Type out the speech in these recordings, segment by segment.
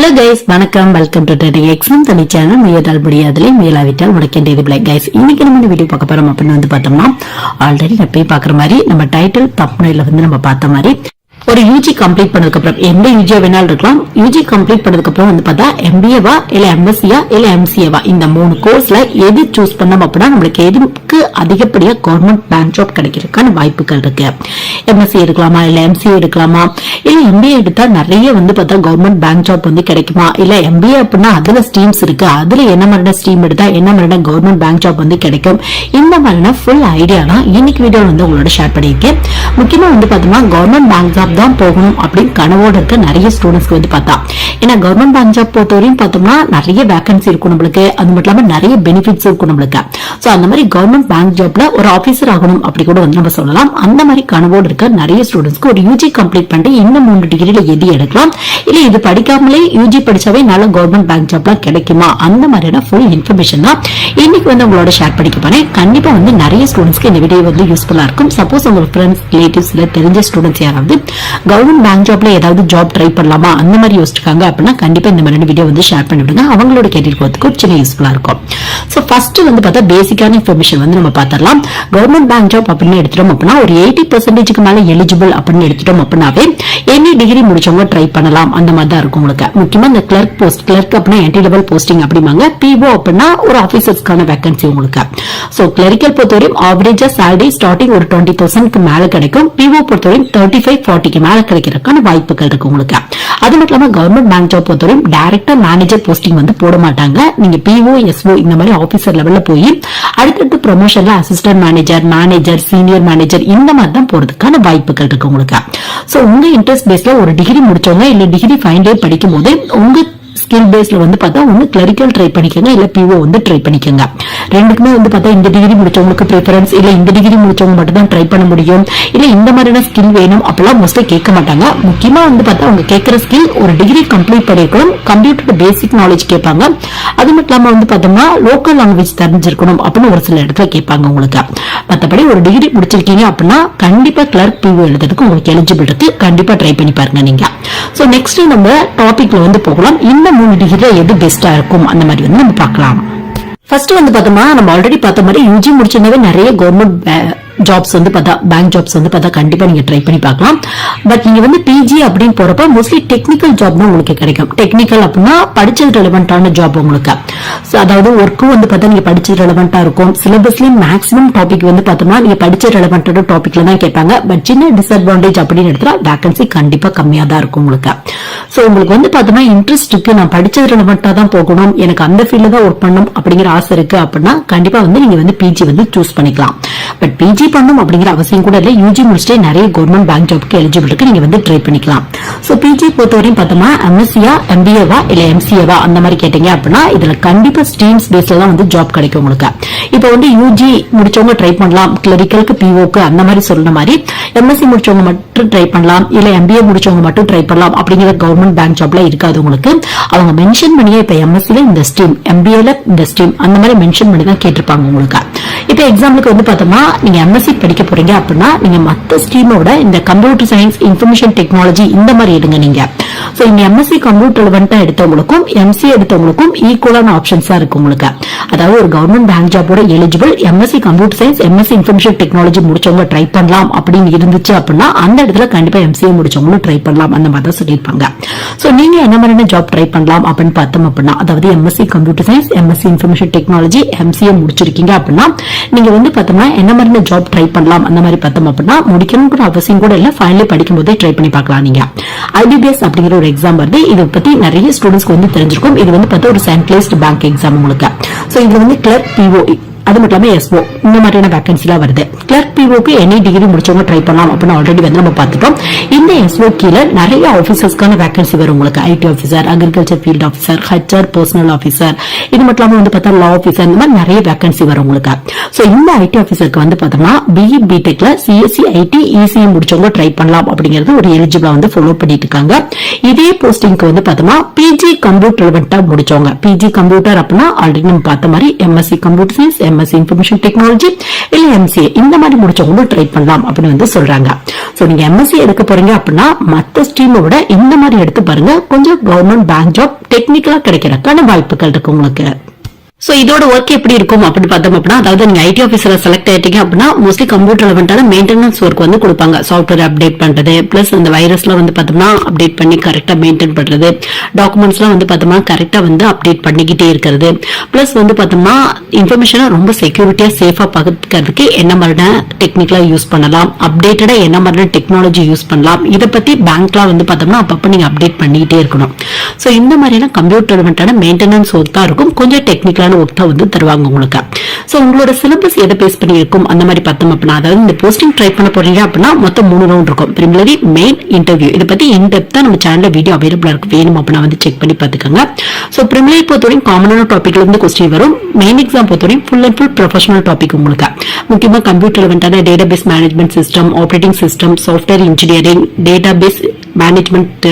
Hello guys வணக்கம். Welcome to trending exam தனி channel முயற்றால் முடியாதலே முயலாவிட்டால் உனக்கேண்டது பிளாக் கைஸ் இன்னைக்கு நம்ம இந்த வீடியோ பார்க்க போறோம் அப்படின்னு வந்து பார்த்தோம்னா ஆல்ரெடி நான் போய் பார்க்குற மாதிரி நம்ம டைட்டில் தம்ப்னைல வந்து நம்ம பார்த்த மாதிரி ஒரு யூஜி கம்ப்ளீட் பண்ணதுக்கு அப்புறம் எந்த யூஜியா வேணாலும் இருக்கலாம். யூஜி கம்ப்ளீட் பண்ணதுக்கு அப்புறம் வந்து பார்த்தா எம்பிஏவா இல்ல எம்எஸ்சியா இல்ல எம்சிஏவா இந்த மூணு கோர்ஸ்ல எது சூஸ் பண்ணோம் அப்படின்னா நம்மளுக்கு எதுக்கு அதிகப்படியா கவர்மெண்ட் பேங்க் ஜாப் கிடைக்கிறதுக்கான வாய்ப்புகள் இருக்கு. எம்எஸ்சி எடுக்கலாமா இல்ல எம்சிஏ எடுக்கலாமா? இல்ல எம்பிஏ எடுத்தா நிறைய வந்து பார்த்தா கவர்மெண்ட் பேங்க் ஜாப் வந்து கிடைக்குமா? இல்ல எம்பிஏ அப்படின்னா அதுல ஸ்ட்ரீம்ஸ் இருக்கு. அதுல என்ன மாதிரியான ஸ்ட்ரீம் எடுத்தா என்ன மாதிரியான கவர்மெண்ட் பேங்க் ஜாப் வந்து கிடைக்கும்? இந்த மாதிரியான ஃபுல் ஐடியா தான் இன்னைக்கு வீடியோ வந்து உங்களோட ஷேர் பண்ணியிருக்கேன். முக்கியமா வந்து பார்த்தோம்னா கவர்மெண்ட் பேங்க் ஜாப் தான் போகணும் அப்படின்னு கனவோட இருக்க நிறைய ஸ்டூடெண்ட்ஸ்க்கு வந்து பார்த்தா. ஏன்னா கவர்மெண்ட் பேங்க் ஜாப் பொறுத்தவரையும் பார்த்தோம்னா நிறைய வேகன்சி இருக்கும் நம்மளுக்கு. அது மட்டும் இல்லாம நிறைய பெனிஃபிட்ஸ் இருக்கும் நம்மளுக்கு. சோ அந்த மாதிரி கவர்மெண்ட் பேங்க் ஜாப்ல ஒரு ஆபீசர் ஆகணும் அப்படி கூட வந்து நம்ம சொல்லலாம். அந்த மாதிரி கனவோடு இருக்க நிறைய ஸ்டூடெண்ட்ஸ்க்கு ஒரு யூஜி கம்ப்ளீட் பண்ணிட்டு இன்னும் மூணு டிகிரியில எது எடுக்கலாம். இல்ல இது படிக்காமலே யூஜி படிச்சாவே நல்ல கவர்மெண்ட் பேங்க் ஜாப்லாம் கிடைக்குமா? அந்த மாதிரியான ஃபுல் இன்ஃபர்மேஷன் தான் இன்னைக்கு வந்து உங்களோட ஷேர் பண்ணிக்க போறேன். கண்டிப்பா வந்து நிறைய ஸ்டூடெண்ட்ஸ்க்கு இந்த வீடியோ வந்து யூஸ்ஃபுல்லா இருக்கும். சப்போஸ் உங்க ஃப்ரெண்ட்ஸ் ரிலேட்டிவ்ஸ் தெரிஞ்ச ஸ்டூடெண்ட்ஸ் யாராவது கவர்மெண்ட் பேங்க் ஜாப்ல ஏதாவது ஜாப் ட்ரை பண்ணலாமா? அந்த மாதிரி யோசிச்சிருக்காங்க. அப்படின்னா கண்டிப்பா இந்த மாதிரி வீடியோ வந்து ஷேர் பண்ணி விடுங்க அவங்களோட கேரியர் போறதுக்கு ஒரு சின்ன யூஸ்ஃபுல்லா இருக்கும். ஸோ ஃபர்ஸ்ட் வந்து பார்த்தா பேசிக்கான இன்ஃபர்மேஷன் வந்து நம்ம பார்த்துடலாம். கவர்மெண்ட் பேங்க் ஜாப் அப்படின்னு எடுத்துட்டோம் அப்படின்னா ஒரு எயிட்டி பர்சன்டேஜ்க்கு மேல எலிஜிபிள் அப்படின்னு எடுத்துட்டோம் அப்படின்னாவே எனி டிகிரி முடிச்சவங்க ட்ரை பண்ணலாம். அந்த மாதிரி தான் இருக்கும் உங்களுக்கு. முக்கியமா இந்த கிளர்க் போஸ்ட் கிளர்க் அப்படின்னா என்ட்ரி லெவல் போஸ்டிங் அப்படிம்பாங்க பிஓ அப்படின்னா ஒரு ஆபீசர்ஸ்க்கான வேகன்சி உங்களுக்கு. ஸோ கிளரிக்கல் பொறுத்தவரையும் ஆவரேஜா சேலரி ஸ்டார்டிங் ஒரு டுவெண்ட்டி தௌசண்ட்க்கு மேல கிடைக்கும். பிஓ பொறுத்தவரையும் தேர்ட்டி ஃபைவ் ஃபார்ட்டி ஃபார்ட்டிக்கு மேல கிடைக்கிறதுக்கான வாய்ப்புகள் இருக்கு உங்களுக்கு. அது மட்டும் இல்லாம கவர்மெண்ட் பேங்க் ஜாப் பொறுத்தவரையும் டைரக்டர் மேனேஜர் போஸ்டிங் வந்து போட மாட்டாங்க. நீங்க பிஓ எஸ்ஓ இந்த மாதிரி ஆபீசர் லெவல்ல போய் அடுத்தடுத்து ப்ரொமோஷன்ல assistant manager manager senior manager இந்த மாதிரி தான் போறதுக்கான வாய்ப்புகள் இருக்கு உங்களுக்கு. சோ உங்க இன்ட்ரெஸ்ட் பேஸ்ல ஒரு டிகிரி முடிச்சவங்க இல்ல டிகிரி ஃபைனல் இயர் படிக்கும் போது உங்க ஸ்கில் பேஸ்ல வந்து பார்த்தா ஒன்று கிளரிக்கல் ட்ரை பண்ணிக்கோங்க இல்லை பிஓ வந்து ட்ரை பண்ணிக்கோங்க. ரெண்டுக்குமே வந்து பார்த்தா இந்த டிகிரி முடிச்சவங்களுக்கு ப்ரிஃபரன்ஸ் இல்ல இந்த டிகிரி முடிச்சவங்க மட்டும் தான் ட்ரை பண்ண முடியும். இல்லை இந்த மாதிரியான ஸ்கில் வேணும் அப்பெல்லாம் மோஸ்ட்லி கேட்க மாட்டாங்க. முக்கியமா வந்து பார்த்தா அவங்க கேட்குற ஸ்கில் ஒரு டிகிரி கம்ப்ளீட் பண்ணிருக்கணும். கம்ப்யூட்டர் பேசிக் நாலேஜ் கேட்பாங்க. அது மட்டும் இல்லாம வந்து பார்த்தோம்னா லோக்கல் லாங்குவேஜ் தெரிஞ்சிருக்கணும் அப்படின்னு ஒரு சில இடத்துல கேட்பாங்க உங்களுக்கு. மத்தபடி ஒரு டிகிரி முடிச்சிருக்கீங்க அப்படின்னா கண்டிப்பா கிளர்க் பிஓ எழுதுறதுக்கு உங்களுக்கு எலிஜிபிள் இருக்கு. கண்டிப்பா ட்ரை பண்ணி பாருங்க நீங்க. சோ நெக்ஸ்ட் நம்ம டாபிக்ல வந்து போகலாம். இந்த மூணு டிகிரில எது பெஸ்டா இருக்கும்? அந்த மாதிரி வந்து நம்ம பார்க்கலாம். ஃபர்ஸ்ட் வந்து பார்த்தோம்னா நம்ம ஆல்ரெடி பார்த்த மாதிரி யூஜி முடிச்சிருந்தாவே நிறைய கவர்மெண்ட் ஜாப்ஸ் வந்து பார்த்தா பேங்க் ஜாப்ஸ் வந்து பார்த்தா கண்டிப்பா நீங்க ட்ரை பண்ணி பார்க்கலாம். பட் நீங்க வந்து பிஜி அப்படின்னு போறப்ப மோஸ்ட்லி டெக்னிக்கல் ஜாப் தான் உங்களுக்கு கிடைக்கும். டெக்னிக்கல் அப்படின்னா படிச்சது ரெலவெண்டான ஜாப் உங்களுக்கு. அதாவது ஒர்க்கும் வந்து பார்த்தா நீங்க படிச்சது ரெலவெண்டா இருக்கும். சிலபஸ்லயும் மேக்ஸிமம் டாபிக் வந்து பார்த்தோம்னா நீங்க படிச்ச ரெலவெண்டான டாபிக்ல தான் கேட்பாங்க. பட் சின்ன டிஸ்அட்வான்டேஜ் அப்படின்னு எடுத்தா வேகன்சி கண்டிப்பா கம்மியா தான் இருக்கும் உங்களுக்கு. சோ உங்களுக்கு வந்து பார்த்தோம்னா இன்ட்ரெஸ்ட் இருக்கு நான் படிச்சது ரெலவெண்டா தான் போகணும். எனக்கு அந்த ஃபீல்ட்ல தான் ஒர்க் பண்ணணும் அப்படிங்கிற ஆசை இருக்கு அப்படின்னா கண்டிப்பா வந்து நீங்க வந்து பிஜி வந்து சூஸ் பண்ணிக்கலாம். பட் பிஜி பண்ணணும் அப்படிங்கிற அவசியம் கூட இல்லை. யூஜி முடிச்சுட்டே நிறைய கவர்மெண்ட் பேங்க் ஜாப்க்கு எலிஜிபிள் இருக்கு நீங்க வந்து ட்ரை பண்ணிக்கலாம். ஸோ பிஜி பொறுத்தவரையும் பார்த்தோம்னா எம்எஸ்சியா எம்பிஏவா இல்ல எம்சிஏவா அந்த மாதிரி கேட்டீங்க அப்படின்னா இதுல கண்டிப்பா ஸ்ட்ரீம்ஸ் பேஸ்ல தான் வந்து ஜாப் கிடைக்கும் உங்களுக்கு. இப்போ வந்து யூஜி முடிச்சவங்க ட்ரை பண்ணலாம். கிளரிக்கலுக்கு பிஓக்கு அந்த மாதிரி சொல்ற மாதிரி எம்எஸ்சி முடிச்சவங்க மட்டும் ட்ரை பண்ணலாம். இல்ல எம்பிஏ முடிச்சவங்க மட்டும் ட்ரை பண்ணலாம் அப்படிங்கிற கவர்மெண்ட் பேங்க் ஜாப்ல இருக்காது உங்களுக்கு. அவங்க மென்ஷன் பண்ணியே இப்ப எம்எஸ்சில இந்த ஸ்ட்ரீம் எம்பிஏல இந்த ஸ்ட்ரீம் அந்த மாதிரி மென்ஷன் பண்ணி தான் கேட்டிருப்பாங்க உங்களுக்கு. இப்ப எக்ஸாம்பிளுக்கு வந்து பார்த்தோம்னா நீங்க எம்எஸ் எம்எஸ்சி படிக்க போறீங்க அப்படின்னா நீங்க மத்த ஸ்ட்ரீமோட இந்த கம்ப்யூட்டர் சயின்ஸ் இன்ஃபர்மேஷன் டெக்னாலஜி இந்த மாதிரி எடுங்க நீங்க. சோ இங்க எம்எஸ்சி கம்ப்யூட்டர் ரெலவெண்டா எடுத்தவங்களுக்கும் எம்சி எடுத்தவங்களுக்கும் ஈக்குவலான ஆப்ஷன்ஸா இருக்கு உங்களுக்கு. அதாவது ஒரு government bank ஜாபோட eligible MSc computer science MSc information technology முடிச்சவங்க ட்ரை பண்ணலாம் அப்படின்னு இருந்துச்சு அப்படின்னா அந்த இடத்துல கண்டிப்பா எம்சிஏ முடிச்சவங்களும் ட்ரை பண்ணலாம். அந்த மாதிரி தான் சொல்லியிருப்பாங்க. சோ நீங்க என்ன மாதிரியான ஜாப் ட்ரை பண்ணலாம் அப்படின்னு பார்த்தோம் அப்படின்னா அதாவது MSc computer science MSc information technology MCA முடிச்சிருக்கீங்க அப்படின்னா நீங்க வந்து பார்த்தோம்னா என்ன மாதிரியான ஜாப் ட்ரை பண்ணலாம் அந்த மாதிரி பார்த்தோம் அப்படின்னா முடிக்கணும்னு அவசியம் கூட இல்ல. ஃபைனலி படிக்கும் போதே ட்ரை பண்ணி பார்க்கலாம் நீங்க. ஐபிபிஎஸ் அப்படிங்கிற ஒரு எக்ஸாம் வருது. இதை பத்தி நிறைய ஸ்டூடெண்ட்ஸ்க்கு வந்து தெரிஞ்சிருக்கும். இது வந்து பார்த்தா ஒரு சென்ட்ரலைஸ்ட் பேங்க் எக்ஸாம் உங்களுக்கு. ஸோ இது வந்து கிளர்க் பிஓ அது மட்டும் இல்லாம எஸ்ஓ இந்த மாதிரியான வேகன்சி எல்லாம் வருது. கிளர்க் பிஓக்கு எனி டிகிரி முடிச்சவங்க ட்ரை பண்ணலாம் அப்படின்னு ஆல்ரெடி வந்து நம்ம பார்த்துட்டோம். இந்த எஸ்ஓ கீழே நிறைய ஆபீசர்ஸ்க்கான வேகன்சி வரும் உங்களுக்கு. IT officer agriculture field officer HR personnel officer இது மட்டும் இல்லாம வந்து பார்த்தா லா ஆஃபீஸர் இந்த மாதிரி நிறைய வேகன்சி வரும் உங்களுக்கு. சோ இந்த ஐடி ஆஃபீஸருக்கு வந்து பார்த்தோம்னா பிஇ பிடெக்ல சிஎஸ்சி ஐடி இசிஇ முடிச்சவங்க ட்ரை பண்ணலாம் அப்படிங்கிறது ஒரு எலிஜிபிளா வந்து ஃபாலோ பண்ணிட்டு இருக்காங்க. இதே போஸ்டிங்க்கு வந்து பார்த்தோம்னா பிஜி கம்ப்யூட்டர் ரெலவெண்டா முடிச்சவங்க. பிஜி கம்ப்யூட்டர் அப்படின்னா ஆல்ரெடி நம்ம பார்த்த மாதிரி MSc computer science MSc information technology இல்ல எம்சிஏ இந்த மாதிரி முடிச்சவங்களும் ட்ரை பண்ணலாம் அப்படின்னு வந்து சொல்றாங்க. சோ நீங்க எம்எஸ்சி எடுக்க போறீங்க அப்படின்னா மத்த ஸ்ட்ரீமை விட இந்த மாதிரி எடுத்து பாருங்க. கொஞ்சம் கவர்மெண்ட் பேங்க் ஜாப் டெக்னிக்கலா கிடைக்கிறதுக்கான வாய்ப்புகள் இருக்கு உங்களுக்கு. ஸோ இதோட ஒர்க் எப்படி இருக்கும் அப்படின்னு பார்த்தோம் அப்படின்னா அதாவது நீங்க ஐடி ஆஃபீஸில் செலக்ட் ஆயிட்டீங்க அப்படின்னா மோஸ்ட்லி கம்ப்யூட்டர் ரெலவெண்டான மெயின்டெனன்ஸ் ஒர்க் வந்து கொடுப்பாங்க. சாஃப்ட்வேர் அப்டேட் பண்றது பிளஸ் அந்த வைரஸ்ல வந்து பார்த்தோம்னா அப்டேட் பண்ணி கரெக்டாக மெயின்டைன் பண்றது. டாக்குமெண்ட்ஸ்லாம் வந்து பார்த்தோம்னா கரெக்டாக வந்து அப்டேட் பண்ணிக்கிட்டே இருக்கிறது. பிளஸ் வந்து பார்த்தோம்னா இன்ஃபர்மேஷனை ரொம்ப செக்யூரிட்டியா சேஃபா பாக்கிறதுக்கு என்ன மாதிரியான டெக்னிக்கலாக யூஸ் பண்ணலாம்? அப்டேட்டடா என்ன மாதிரியான டெக்னாலஜி யூஸ் பண்ணலாம்? இதை பத்தி பேங்க்லாம் வந்து பார்த்தோம்னா அப்பப்போ நீங்க அப்டேட் பண்ணிக்கிட்டே இருக்கணும். ஸோ இந்த மாதிரியான கம்ப்யூட்டர் ரெலவெண்டான மெயின்டெனன்ஸ் ஒர்க் தான் இருக்கும். கொஞ்சம் டெக்னிக்கலாக ஒர்க் தான் வந்து தருவாங்க உங்களுக்கு. ஸோ உங்களோட சிலபஸ் எதை பேஸ் பண்ணி இருக்கும் அந்த மாதிரி பார்த்தோம் அப்படின்னா அதாவது இந்த போஸ்டிங் ட்ரை பண்ண போறீங்க அப்படின்னா மொத்தம் மூணு ரவுண்ட் இருக்கும். பிரிமிலரி மெயின் இன்டர்வியூ இதை பத்தி இன் டெப்தா நம்ம சேனல்ல வீடியோ அவைலபிளா இருக்கு. வேணும் அப்படின்னா வந்து செக் பண்ணி பார்த்துக்கோங்க. ஸோ பிரிமிலரி பொறுத்தவரைக்கும் காமனான டாபிக்ல இருந்து கொஸ்டின் வரும். மெயின் எக்ஸாம் பொறுத்தவரைக்கும் full and full professional topic உங்களுக்கு. முக்கியமா computer ரெலவெண்டான database management system operating system software engineering database management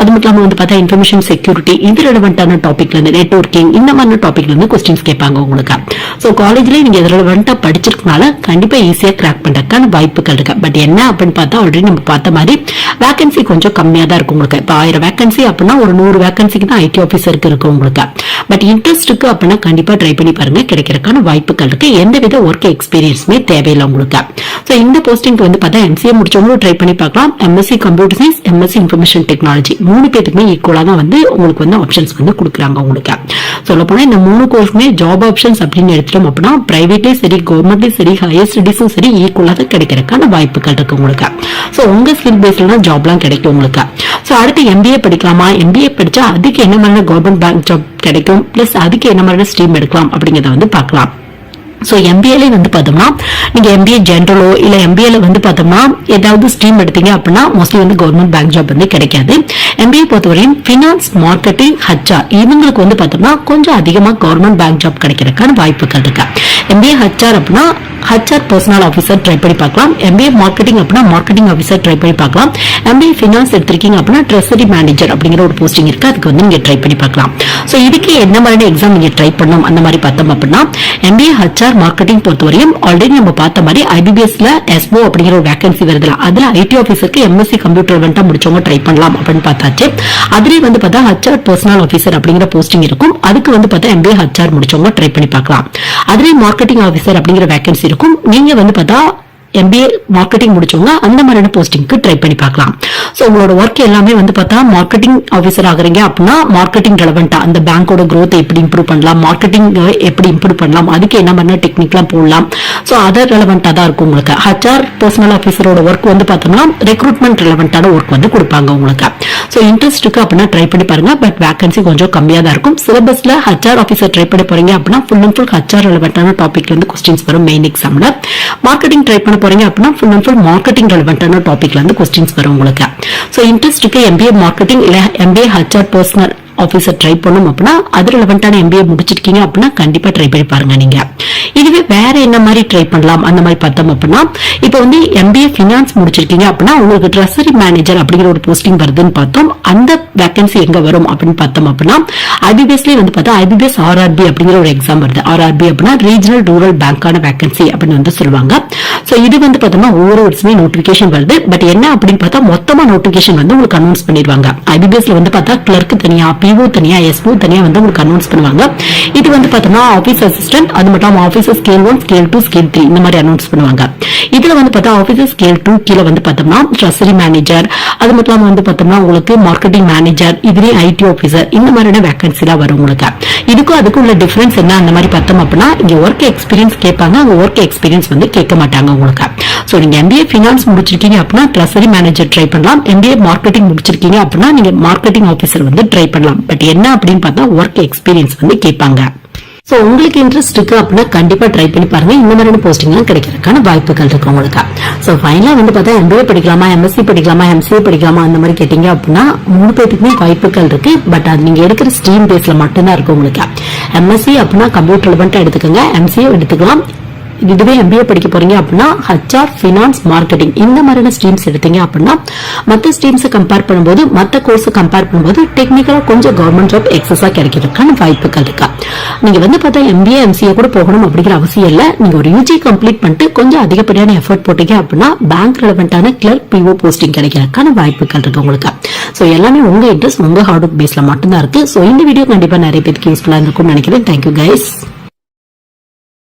அது மட்டும் இல்லாம வந்து பார்த்தா இன்ஃபர்மேஷன் செக்யூரிட்டி இது ரெலவெண்டான டாபிக்ல இருந்து நெட்ஒர்க்கிங் இந்த மாதிரி டாபிக்ல இருந்து கொஸ்டின்ஸ் கேட்பாங்க உங்களுக்கு? ஸோ காலேஜ்ல நீங்க இது ரெலவெண்டா படிச்சிருக்கனால கண்டிப்பா ஈஸியா கிராக் பண்றதுக்கான வாய்ப்புகள் இருக்கு. பட் என்ன அப்படின்னு பார்த்தா ஆல்ரெடி நம்ம பார்த்த மாதிரி வேகன்சி கொஞ்சம் கம்மியாக தான் இருக்கும் உங்களுக்கு. இப்போ ஆயிரம் வேகன்சி அப்படின்னா ஒரு நூறு வேகன்சிக்கு தான் ஐடி ஆஃபீஸருக்கு இருக்கு உங்களுக்கு? பட் இன்ட்ரெஸ்ட் இருக்கு அப்படின்னா கண்டிப்பா ட்ரை பண்ணி பாருங்க. கிடைக்கிறதுக்கான வாய்ப்புகள் இருக்கு. எந்தவித ஒர்க் எக்ஸ்பீரியன்ஸுமே தேவையில்லை உங்களுக்கு? ஸோ இந்த போஸ்டிங்க்கு வந்து பார்த்தா எம்சிஏ முடிச்சவங்களும் ட்ரை பண்ணி பார்க்கலாம். MSc computer science MSc information technology மூணு பேத்துக்குமே ஈக்குவலாக தான் வந்து உங்களுக்கு வந்து ஆப்ஷன்ஸ் வந்து கொடுக்குறாங்க உங்களுக்கு? சொல்ல போனால் இந்த மூணு எல்லாருக்குமே ஜாப் ஆப்ஷன்ஸ் அப்படின்னு எடுத்துட்டோம் அப்படின்னா பிரைவேட்லயும் சரி கவர்மெண்ட்லயும் சரி ஹையர் ஸ்டடிஸும் சரி ஈக்குவலாக கிடைக்கிறதுக்கான வாய்ப்புகள் இருக்கு உங்களுக்கு. ஸோ உங்க ஸ்கில் பேஸ்ல தான் ஜாப்லாம் கிடைக்கும் உங்களுக்கு. சோ அடுத்து எம்பிஏ படிக்கலாமா? எம்பிஏ படிச்சா அதுக்கு என்ன மாதிரி கவர்மெண்ட் பேங்க் ஜாப் கிடைக்கும்? பிளஸ் அதுக்கு என்ன மாதிரி ஸ்ட்ரீம் எடுக்கலாம் அப்படிங்கறத வந்து பார்க்கலாம். ஸோ எம்பிஏலே வந்து பார்த்தோம்னா நீங்கள் எம்பிஏ ஜென்ரலோ இல்லை எம்பிஏல வந்து பார்த்தோம்னா ஏதாவது ஸ்ட்ரீம் எடுத்தீங்க அப்படின்னா மோஸ்ட்லி வந்து கவர்மெண்ட் பேங்க் ஜாப் வந்து கிடைக்காது. எம்பிஏ பொறுத்தவரையும் ஃபினான்ஸ் மார்க்கெட்டிங் ஹச்ஆர் இவங்களுக்கு வந்து பார்த்தோம்னா கொஞ்சம் அதிகமாக கவர்மெண்ட் பேங்க் ஜாப் கிடைக்கிறதுக்கான வாய்ப்புகள் இருக்கு. எம்பிஏ ஹச்ஆர் அப்படின்னா ஹச்ஆர் பர்சனல் ஆஃபீஸர் ட்ரை பண்ணி பார்க்கலாம். எம்பிஏ மார்க்கெட்டிங் அப்படின்னா மார்க்கெட்டிங் ஆஃபீஸர் ட்ரை பண்ணி பார்க்கலாம். எம்பிஏ ஃபினான்ஸ் எடுத்திருக்கீங்க அப்படின்னா ட்ரெஸரி மேனேஜர் அப்படிங்கிற ஒரு போஸ்டிங் இருக்கு. அதுக்கு வந்து நீங்க ட்ரை பண்ணி பார்க்கலாம். ஸோ இதுக்கு என்ன மாதிரியான எக்ஸாம் நீங்க ட்ரை பண்ணணும்? அந்த மாதிரி பார்த்தோம் அப்படின்னா எம்பிஏ ஹச்ஆர் மார்க்கெட்டிங் பொறுத்தவரையும் ஆல்ரெடி நம்ம பார்த்த மாதிரி ஐபிபிஎஸ்ல எஸ்ஓ அப்படிங்கிற ஒரு வேகன்சி வருதுல. அதுல ஐடி ஆஃபீஸருக்கு எம்எஸ்சி கம்ப்யூட்டர் வெண்டா முடிச்சவங்க ட்ரை பண்ணலாம் அப்படின்னு பார்த்தாச்சு. அதுலேயே வந்து பார்த்தா ஹச்ஆர் பர்சனல் ஆஃபீஸர் அப்படிங்கிற போஸ்டிங் இருக்கும். அதுக்கு வந்து பார்த்தா எம்பிஏ ஹச்ஆர் முடிச்சவங்க ட்ரை பண்ணி பார்க்கலாம். அதுலேயும் மார்க்கெட்டிங் ஆஃபீஸர் அப்படிங்கிற வேகன்சி இருக்கும். நீங்கள் வந்து பார்த்தா எம்பிஏ மார்க்கெட்டிங் முடிச்சவங்க அந்த மாதிரியான போஸ்டிங்க்கு ட்ரை பண்ணி பார்க்கலாம். ஸோ உங்களோட ஒர்க் எல்லாமே வந்து பார்த்தா மார்க்கெட்டிங் ஆஃபீஸர் ஆகுறீங்க அப்படின்னா மார்க்கெட்டிங் ரெலவெண்டா அந்த பேங்கோட க்ரோத் எப்படி இம்ப்ரூவ் பண்ணலாம்? மார்க்கெட்டிங் எப்படி இம்ப்ரூவ் பண்ணலாம்? அதுக்கு என்ன பண்ண டெக்னிக்லாம் போடலாம்? ஸோ அதர் ரெலவெண்ட்டாக தான் இருக்கும் உங்களுக்கு. ஹச்ஆர் பர்சனல் ஆஃபீஸரோட ஒர்க் வந்து பார்த்தோம்னா ரெக்ரூட்மெண்ட் ரெலவெண்டான ஒர்க் வந்து கொடுப்பாங்க உங்களுக்கு. ஸோ இன்ட்ரெஸ்ட் இருக்கு அப்படின்னா ட்ரை பண்ணி பாருங்க. பட் வேகன்சி கொஞ்சம் கம்மியாக தான் இருக்கும். சிலபஸ்ல ஹச்ஆர் ஆஃபீஸர் ட்ரை பண்ண போறீங்க அப்படின்னா ஃபுல் அண்ட் ஃபுல் ஹச்ஆர் ரெலவெண்டான டாபிக்ல இருந்து கொஸ்டின்ஸ் வரும் மெயின் எக்ஸாம்ல மார்க்கெட்டிங் ட்ரை பண்ண போறீங்க அப்படின்னா ஃபுல் அண்ட் ஃபுல் மார்க்கெட்டிங் ரெலவெண்டான டாபிக்ல இருந்து கொஸ்டின்ஸ் வரும் உங்களுக்கு. ஸோ இன்ட்ரெஸ்ட் இருக்கு எம்பிஏ மார்க்கெட்டிங் இல்லை MBA HR personnel officer try பண்ணும் அப்படின்னா அது ரெலவெண்டான எம்பிஏ முடிச்சிருக்கீங்க அப்படின்னா கண்டிப்பாக ட்ரை பண்ணி பாருங்க நீங்கள் இதுவே வேற என்ன மாதிரி ட்ரை பண்ணலாம்? அந்த மாதிரி பார்த்தோம் அப்படின்னா இப்போ வந்து எம்பிஏ ஃபினான்ஸ் முடிச்சிருக்கீங்க அப்படின்னா உங்களுக்கு ட்ரெஸரி மேனேஜர் அப்படிங்கிற ஒரு போஸ்டிங் வருதுன்னு பார்த்தோம். அந்த வேகன்சி எங்க வரும் அப்படின்னு பார்த்தோம் அப்படின்னா ஐபிபிஎஸ்லேயே வந்து பார்த்தா ஐபிபிஎஸ் ஆர்ஆர்பி அப்படிங்கிற ஒரு எக்ஸாம் வருது. ஆர்ஆர்பி அப்படின்னா ரீஜனல் ரூரல் பேங்கான வேகன்சி அப்படின்னு வந்து சொல்லுவாங்க. சோ இது வந்து பார்த்தோம்னா ஒவ்வொரு வருஷமே நோட்டிபிகேஷன் வருது. பட் என்ன அப்படின்னு பார்த்தா மொத்தமா நோட்டிபிகேஷன் வந்து உங்களுக்கு அனௌன்ஸ் பண்ணிடுவாங்க. ஐபிபிஎஸ்ல வந்து பார்த்தா கிளர்க் தனியா பிஓ தனியா எஸ்ஓ தனியா வந்து உங்களுக்கு அனௌன்ஸ் பண்ணுவாங்க. இது வந்து பார்த்தோம்னா ஆஃபீஸ் அசிஸ்டன்ட் அது மட்டும் officer scale one scale two scale three இந்த மாதிரி அனௌன்ஸ் பண்ணுவாங்க. இதுல வந்து பார்த்தா ஆபீசர் ஸ்கேல் டூ கீழே வந்து பார்த்தோம்னா ட்ரெஸரி மேனேஜர் அது மட்டும் இல்லாம வந்து பார்த்தோம்னா உங்களுக்கு மார்க்கெட்டிங் மேனேஜர் இதுலயே ஐடி ஆபீசர் இந்த மாதிரியான வேகன்சி எல்லாம் வரும் உங்களுக்கு. இதுக்கும் அதுக்கும் உள்ள டிஃபரன்ஸ் என்ன? அந்த மாதிரி பார்த்தோம் அப்படின்னா இங்க ஒர்க் எக்ஸ்பீரியன்ஸ் கேட்பாங்க. அங்க ஒர்க் எக்ஸ்பீரியன்ஸ் வந்து கேட்க மாட்டாங்க உங்களுக்கு. சோ நீங்க எம்பிஏ ஃபினான்ஸ் முடிச்சிருக்கீங்க அப்படின்னா ட்ரெஸரி மேனேஜர் ட்ரை பண்ணலாம். எம்பிஏ மார்க்கெட்டிங் முடிச்சிருக்கீங்க அப்படின்னா நீங்க மார்க்கெட்டிங் ஆபீசர் வந்து ட்ரை பண்ணலாம். பட் என்ன அப்படின்னு பார்த்தா ஒர்க் எக்ஸ்பீரியன்ஸ் வந்து கேட்பாங்க. ஸோ உங்களுக்கு இன்ட்ரெஸ்ட் இருக்கு அப்படின்னா கண்டிப்பா ட்ரை பண்ணி பாருங்க. இந்த மாதிரியான போஸ்டிங்லாம் கிடைக்கிறதுக்கான வாய்ப்புகள் இருக்கு உங்களுக்கு. ஸோ ஃபைனலா வந்து பார்த்தா எம்பிஏ படிக்கலாமா எம்எஸ்சி படிக்கலாமா எம்சிஏ படிக்கலாமா அந்த மாதிரி கேட்டீங்க அப்படின்னா மூணு பேத்துக்குமே வாய்ப்புகள் இருக்கு. பட் அது நீங்க எடுக்கிற ஸ்ட்ரீம் பேஸ்ல மட்டும்தான் இருக்கு உங்களுக்கு. எம்எஸ்சி அப்படின்னா கம்ப்யூட்டர் ரிலவெண்ட்டாக எடுத்துக்கோங்க. எம்சிஏ எடுத்துக்கலாம். இதுவே எம்பிஏ படிக்க போறீங்க அப்படின்னா ஹச்ஆர் ஃபினான்ஸ் மார்க்கெட்டிங் இந்த மாதிரியான ஸ்ட்ரீம்ஸ் எடுத்தீங்க அப்படின்னா மற்ற ஸ்ட்ரீம்ஸை கம்பேர் பண்ணும்போது மற்ற கோர்ஸ் கம்பேர் பண்ணும்போது டெக்னிக்கலாக கொஞ்சம் கவர்மெண்ட் ஜாப் எக்ஸஸா கிடைக்கிறதுக்கான வாய்ப்புகள் இருக்கா? நீங்க வந்து பார்த்தா எம்பிஏ எம்சிஏ கூட போகணும் அப்படிங்கிற அவசியம் இல்ல. நீங்க ஒரு யூஜி கம்ப்ளீட் பண்ணிட்டு கொஞ்சம் அதிகப்படியான எஃபர்ட் போட்டீங்க அப்படின்னா பேங்க் ரெலவெண்டான கிளர்க் பிஓ போஸ்டிங் கிடைக்கிறதுக்கான வாய்ப்புகள் இருக்கு உங்களுக்கு. ஸோ எல்லாமே உங்க இன்ட்ரெஸ்ட் உங்க ஹார்ட் ஒர்க் பேஸ்ல மட்டும்தான் இருக்கு. ஸோ இந்த வீடியோ கண்டிப்பா நிறைய பேருக்கு யூஸ்ஃபுல்லாக இருக்கும்னு நினைக்கிறேன். Thank you guys